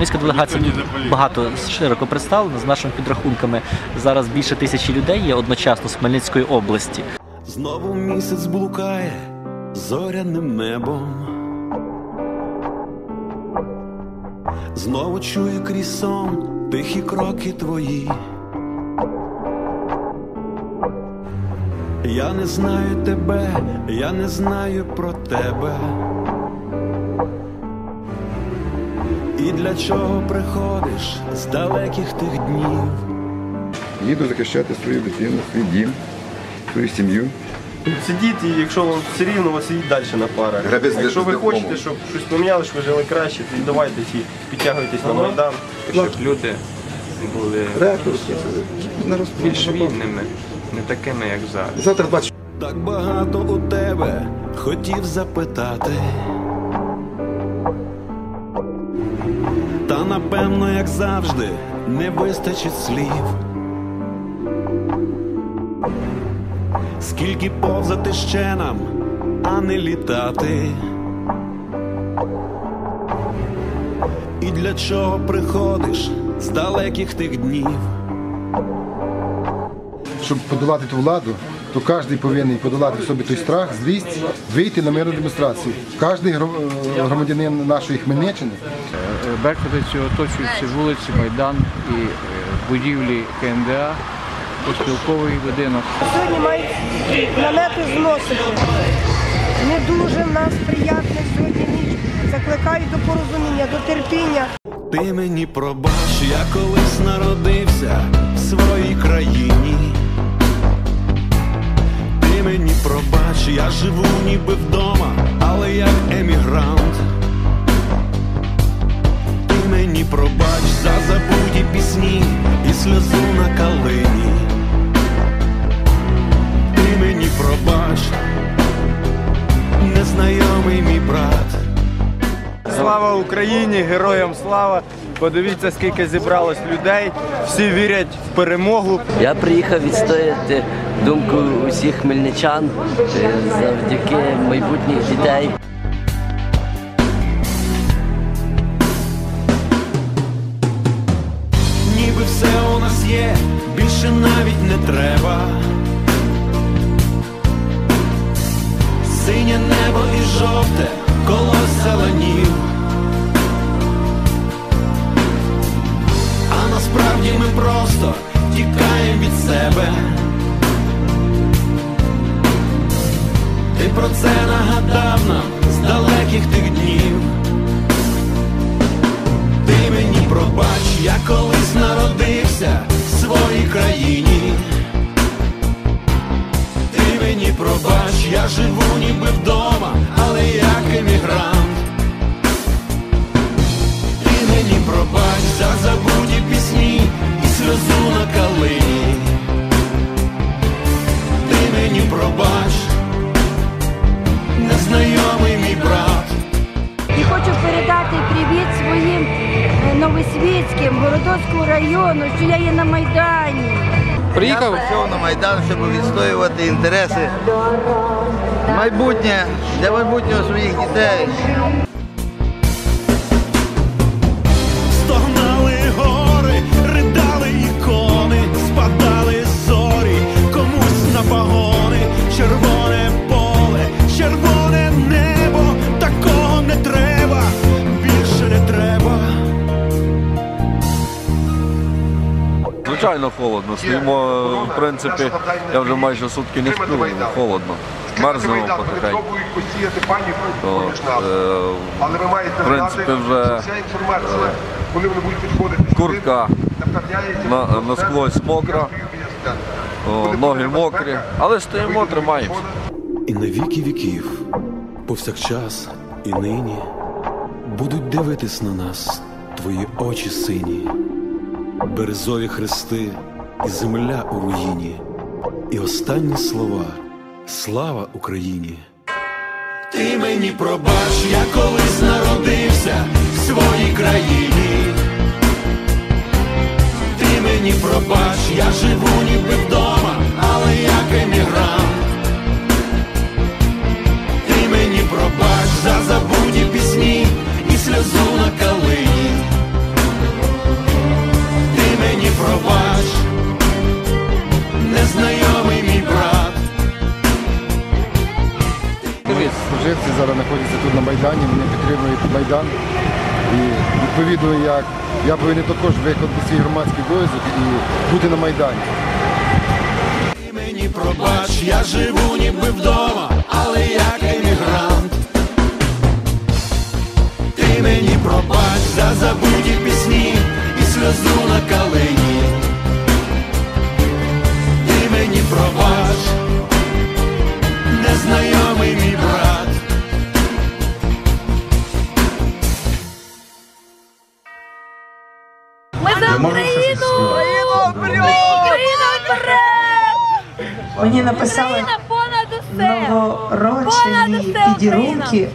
Хмельницька делегація багато широко представлена з нашими підрахунками. Зараз більше тисячі людей є одночасно з Хмельницької області. Знову місяць блукає зоряним небом. Знову чую крізь сон тихі кроки твої. Я не знаю тебе, я не знаю про тебе. І для чого приходиш з далеких тих днів? Їду захищати свою дитину, свій дім, свою сім'ю. Сидіть, і якщо вам все рівно, ви сидіть далі на парах. Грабець А Якщо ви дипломом. хочете, щоб щось поміняли, щоб ви жили краще, то давайте ті, підтягуйтесь на Майдан. щоб люди були більш вільними, не такими, як зараз. Завтра 20 Так багато у тебе хотів запитати. Напевно, як завжди, не вистачить слів. Скільки повзати ще нам, а не літати. І для чого приходиш з далеких тих днів? щоб подолати ту владу, то кожен повинен подолати в собі той страх, злість, вийти на мирну демонстрацію. Кожен е, громадянин нашої Хмельниччини Беркутиці оточують всі вулиці, Майдан і е, будівлі КНДА, поспілковий будинок. Сьогодні мають намети зносити. Не дуже в нас приємна сьогодні ніч. Закликаю до порозуміння, до терпіння. Ти мені пробач, я колись народився в своїй країні. Ти мені пробач, я живу ніби вдома, але як емігрант. Ти мені пробач за забуті пісні і сльозу на калині. Ти мені пробач, незнайомий мій брат. Слава Україні, героям слава! Подивіться, скільки зібралось людей. Всі вірять в перемогу. Я приїхав відстояти думку усіх хмельничан е, завдяки майбутніх дітей. ніби все у нас є, більше навіть не треба. Синє небо і жовте колоса ланів. Ми просто тікаємо від себе. Ти про це нагадав нам з далеких тих днів. Ти мені пробач, я колись народився в своїй країні. Ти мені пробач, я живу ніби вдома, але як емігрант. Ти мені пробач за забуті новосвітським, Городоцькому району, що я є на Майдані. Приїхав Прийшов на Майдан, щоб відстоювати інтереси майбутнє для майбутнього своїх дітей. Стогнали гори, ридали ікони, спадали зорі, комусь на погони, червоне Звичайно, холодно. Стоїмо, в принципі, я вже майже сутки не сплю, холодно. Мерзнемо потихеньку. В принципі, вже куртка на, насквозь мокра, ноги мокрі, але стоїмо, тримаємося. І на віки віків, повсякчас і нині будуть дивитись на нас твої очі сині, березові хрести і земля у руїні, і останні слова Слава Україні! Ти мені пробач, я колись народився в своїй країні. Ти мені пробач, я живу ніби Майдані, вони підтримують Майдан. І відповідно, як я повинен також виконати свій громадський обов'язок і бути на Майдані. Мені пробач, я живу ніби вдома, але як емігрант. Ти мені пробач за забуті пісні і сльозу на калині. Ти мені пробач, за Україну! Україна вперед! Мені написали Україна понад усе! Понад новороджені підірунки.